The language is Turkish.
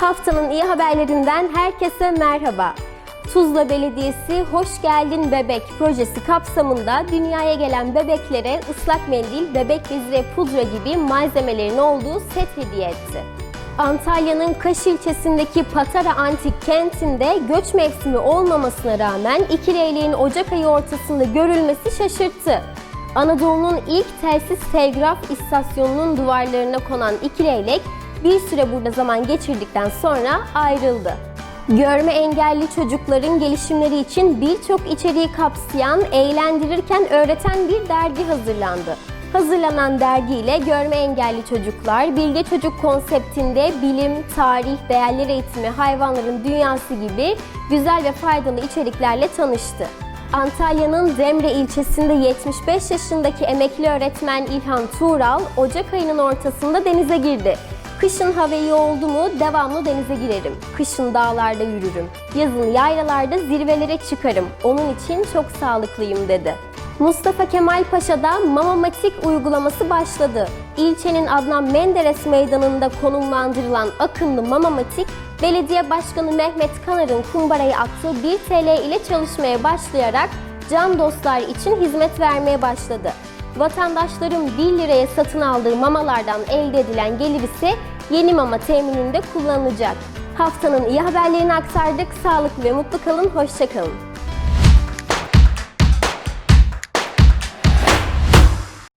Haftanın iyi haberlerinden herkese merhaba. Tuzla Belediyesi Hoş Geldin Bebek projesi kapsamında dünyaya gelen bebeklere ıslak mendil, bebek bezi ve pudra gibi malzemelerin olduğu set hediye etti. Antalya'nın Kaş ilçesindeki Patara Antik Kenti'nde göç mevsimi olmamasına rağmen iki leyleğin Ocak ayı ortasında görülmesi şaşırttı. Anadolu'nun ilk telsiz telgraf istasyonunun duvarlarına konan iki leylek bir süre burada zaman geçirdikten sonra ayrıldı. Görme engelli çocukların gelişimleri için birçok içeriği kapsayan, eğlendirirken öğreten bir dergi hazırlandı. Hazırlanan dergiyle görme engelli çocuklar, bilge çocuk konseptinde bilim, tarih, değerler eğitimi, hayvanların dünyası gibi güzel ve faydalı içeriklerle tanıştı. Antalya'nın Demre ilçesinde 75 yaşındaki emekli öğretmen İlhan Tuğral, Ocak ayının ortasında denize girdi. Kışın hava iyi oldu mu devamlı denize girerim. Kışın dağlarda yürürüm. Yazın yaylalarda zirvelere çıkarım. Onun için çok sağlıklıyım dedi. Mustafa Kemal Paşa'da Mamamatik uygulaması başladı. İlçenin Adnan Menderes Meydanı'nda konumlandırılan akıllı Mamamatik, Belediye Başkanı Mehmet Kanar'ın kumbaraya attığı 1 TL ile çalışmaya başlayarak can dostlar için hizmet vermeye başladı. Vatandaşların 1 liraya satın aldığı mamalardan elde edilen gelir ise yeni mama temininde kullanılacak. Haftanın iyi haberlerini aktardık. Sağlıklı ve mutlu kalın, hoşçakalın.